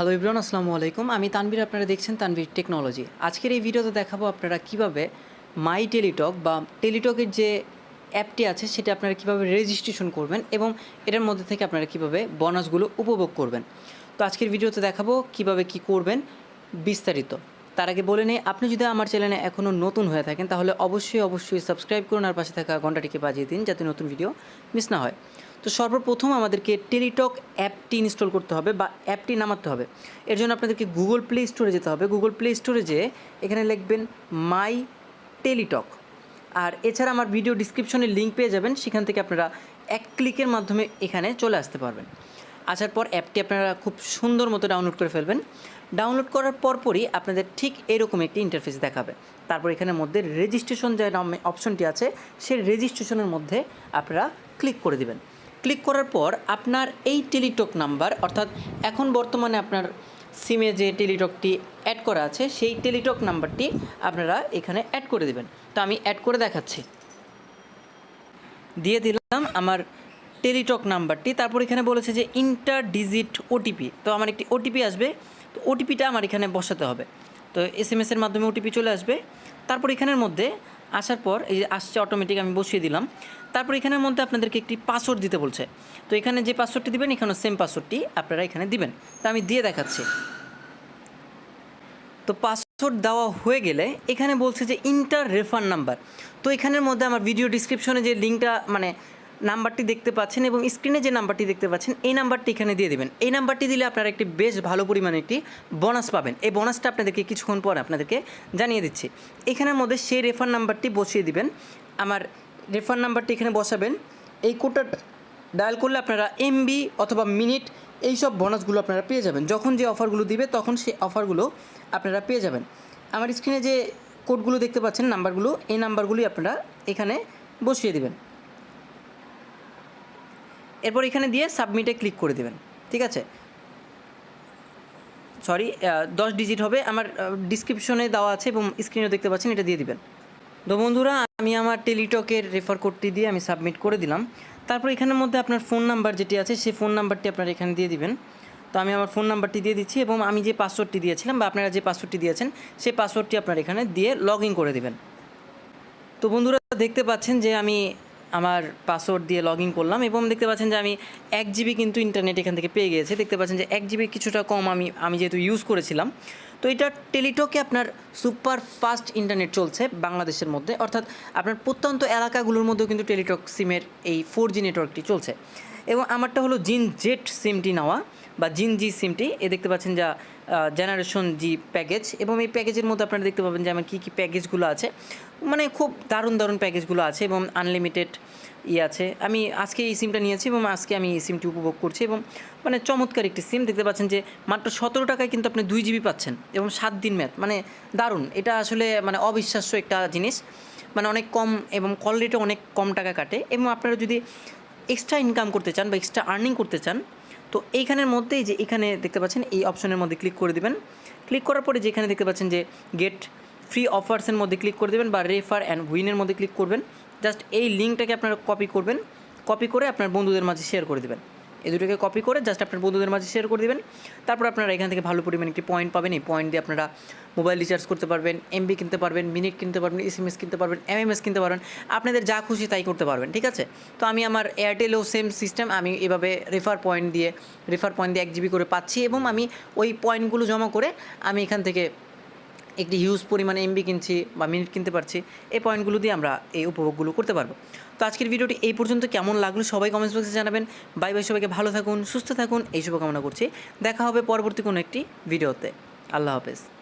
Hello Ibran আসসালামু আলাইকুম। আমি তানভীর, আপনারা দেখছেন তানভীর টেকনোলজি আজকের এই ভিডিওতে দেখাবো আপনারা কীভাবে মাই টেলিটক বা টেলিটকের যে অ্যাপটি আছে, সেটা আপনারা কীভাবে রেজিস্ট্রেশন করবেন এবং এটার মধ্যে থেকে আপনারা কীভাবে বোনাসগুলো উপভোগ করবেন। তো আজকের ভিডিওতে দেখাবো কীভাবে কি করবেন বিস্তারিত। তার আগে বলে নেই, আপনি যদি আমার চ্যানেলে এখনও নতুন হয়ে থাকেন, তাহলে অবশ্যই অবশ্যই সাবস্ক্রাইব করুন আর পাশে থাকা ঘন্টাটিকে বাজিয়ে দিন যাতে নতুন ভিডিও মিস না হয়। তো সর্বপ্রথম আমাদেরকে টেলিটক অ্যাপটি ইনস্টল করতে হবে বা অ্যাপটি নামাতে হবে। এর জন্য আপনাদেরকে গুগল প্লে স্টোরে যেতে হবে। গুগল প্লে স্টোরে যেয়ে এখানে লিখবেন মাই টেলিটক আর এছাড়া আমার ভিডিও ডিসক্রিপশনে লিঙ্ক পেয়ে যাবেন, সেখান থেকে আপনারা এক ক্লিকের মাধ্যমে এখানে চলে আসতে পারবেন। আসার পর অ্যাপটি আপনারা খুব সুন্দর মতো ডাউনলোড করে ফেলবেন। ডাউনলোড করার পরপরই আপনাদের ঠিক এরকম একটি ইন্টারফেস দেখাবে। তারপর এখানের মধ্যে রেজিস্ট্রেশন যে নামে অপশনটি আছে, সেই রেজিস্ট্রেশনের মধ্যে আপনারা ক্লিক করে দিবেন। ক্লিক করার পর আপনার এই টেলিটক নাম্বার অর্থাৎ এখন বর্তমানে আপনার সিমে যে টেলিটকটি অ্যাড করা আছে, সেই টেলিটক নাম্বারটি আপনারা এখানে অ্যাড করে দিবেন। তো আমি অ্যাড করে দেখাচ্ছি। দিয়ে দিলাম আমার টেলিটক নাম্বারটি তারপর এখানে বলেছে যে ইন্টার ডিজিট ওটিপি তো আমার একটি ওটিপি আসবে তো ওটিপিটা আমার এখানে বসাতে হবে। তো এস এম এসের মাধ্যমে ওটিপি চলে আসবে। তারপর এখানের মধ্যে আসার পর এই যে আসছে অটোমেটিক আমি বসিয়ে দিলাম। তারপর এখানের মধ্যে আপনাদেরকে একটি পাসওয়ার্ড দিতে বলছে। তো এখানে যে পাসওয়ার্ডটি দিবেন এখানে সেম পাসওয়ার্ডটি আপনারা এখানে দিবেন। তো আমি দিয়ে দেখাচ্ছি। তো পাসওয়ার্ড দেওয়া হয়ে গেলে এখানে বলছে যে ইন্টার রেফার নাম্বার তো এখানের মধ্যে আমার ভিডিও ডিসক্রিপশনে যে লিঙ্কটা মানে নাম্বারটি দেখতে পাচ্ছেন এবং স্ক্রিনে যে নাম্বারটি দেখতে পাচ্ছেন, এই নাম্বারটি এখানে দিয়ে দেবেন। এই নাম্বারটি দিলে আপনারা একটি বেশ ভালো পরিমাণে একটি বোনাস পাবেন। এই বোনাসটা আপনাদেরকে কিছুক্ষণ পর আপনাদেরকে জানিয়ে দিচ্ছি। এখানের মধ্যে সেই রেফার নাম্বারটি বসিয়ে দিবেন। আমার রেফার নাম্বারটি এখানে বসাবেন। এই কোডটা ডায়াল করলে আপনারা এমবি অথবা মিনিট এই সব বোনাসগুলো আপনারা পেয়ে যাবেন। যখন যে অফারগুলো দিবে, তখন সেই অফারগুলো আপনারা পেয়ে যাবেন। আমার স্ক্রিনে যে কোডগুলো দেখতে পাচ্ছেন, নাম্বারগুলো, এই নাম্বারগুলি আপনারা এখানে বসিয়ে দিবেন। এরপর এখানে দিয়ে সাবমিটে ক্লিক করে দেবেন, ঠিক আছে? সরি দশ ডিজিট হবে, আমার ডিসক্রিপশনে দেওয়া আছে এবং স্ক্রিনে দেখতে পাচ্ছেন, এটা দিয়ে দিবেন। তো বন্ধুরা, আমি আমার টেলিটকের রেফার কোডটি দিয়ে আমি সাবমিট করে দিলাম। তারপর এখানের মধ্যে আপনার ফোন নাম্বার যেটি আছে, সেই ফোন নাম্বারটি আপনারা এখানে দিয়ে দিবেন। তো আমি আমার ফোন নাম্বারটি দিয়ে দিচ্ছি এবং আমি যে পাসওয়ার্ডটি দিয়েছিলাম বা আপনারা যে পাসওয়ার্ডটি দিয়েছেন, সেই পাসওয়ার্ডটি আপনারা এখানে দিয়ে লগ করে দিবেন। তো বন্ধুরা, দেখতে পাচ্ছেন যে আমি আমার পাসওয়ার্ড দিয়ে লগ ইন করলাম এবং দেখতে পাচ্ছেন যে আমি এক জিবি কিন্তু ইন্টারনেট এখান থেকে পেয়ে গিয়েছে। দেখতে পাচ্ছেন যে এক জিবি কিছুটা কম আমি আমি যেহেতু ইউজ করেছিলাম। তো এটা টেলিটকে আপনার সুপার ফাস্ট ইন্টারনেট চলছে বাংলাদেশের মধ্যে। অর্থাৎ আপনার প্রত্যন্ত এলাকাগুলোর মধ্যেও কিন্তু টেলিটক সিমের এই ফোর জি নেটওয়ার্কটি চলছে। এবং আমারটা হলো জিন জেট সিমটি নেওয়া বা জিন জি সিমটি এ দেখতে পাচ্ছেন যা জেনারেশন জি প্যাকেজ এবং এই প্যাকেজের মধ্যে আপনারা দেখতে পাবেন যে আমার কী কী প্যাকেজগুলো আছে। মানে খুব দারুণ দারুণ প্যাকেজগুলো আছে এবং আনলিমিটেড ই আছে। আমি আজকে এই সিমটা নিয়েছি এবং আজকে আমি এই সিমটি উপভোগ করছি এবং মানে চমৎকার একটি সিম দেখতে পাচ্ছেন যে মাত্র সতেরো টাকায় কিন্তু আপনি দুই জিবি পাচ্ছেন এবং সাত দিন ম্যাথ মানে দারুণ। এটা আসলে মানে অবিশ্বাস্য একটা জিনিস। মানে অনেক কম এবং কল রেটে অনেক কম টাকা কাটে এবং আপনারা যদি এক্সট্রা ইনকাম করতে চান বা এক্সট্রা আর্নিং করতে চান তো এইখানের মধ্যেই যে এখানে দেখতে পাচ্ছেন, এই অপশনের মধ্যে ক্লিক করে দেবেন। ক্লিক করার পরে যেখানে দেখতে পাচ্ছেন যে গেট ফ্রি অফার্সের মধ্যে ক্লিক করে দেবেন বা রেফার অ্যান্ড উইনের মধ্যে ক্লিক করবেন। জাস্ট এই লিঙ্কটাকে আপনারা কপি করবেন। কপি করে আপনার বন্ধুদের মাঝে শেয়ার করে দেবেন। এই দুটোকে কপি করে জাস্ট আপনার বন্ধুদের মাঝে শেয়ার করে দেবেন। তারপর আপনারা এখান থেকে ভালো পরিমাণ একটি পয়েন্ট পাবেন। এই পয়েন্ট দিয়ে আপনারা মোবাইল রিচার্জ করতে পারবেন এমবি কিনতে পারবেন মিনিট কিনতে পারবেন এস এম এস কিনতে পারবেন এমএমএস কিনতে পারবেন। আপনাদের যা খুশি তাই করতে পারবেন, ঠিক আছে? তো আমি আমার এয়ারটেলও সেম সিস্টেম আমি এভাবে রেফার পয়েন্ট দিয়ে রেফার পয়েন্ট দিয়ে এক জিবি করে পাচ্ছি এবং আমি ওই পয়েন্টগুলো জমা করে আমি এখান থেকে একটি হিউজ পরিমাণে এমবি কিনছি বা মিনিট কিনতে পারছি, এই পয়েন্টগুলো দিয়ে আমরা এই উপভোগগুলো করতে পারব। তো আজকের ভিডিওটি এই পর্যন্ত, কেমন লাগল সবাই কমেন্টস বক্সে জানাবেন। বাই বাই সবাইকে, ভালো থাকুন, সুস্থ থাকুন, এই শুভকামনা করছি। দেখা হবে পরবর্তী কোনো একটি ভিডিওতে। আল্লাহ হাফেজ।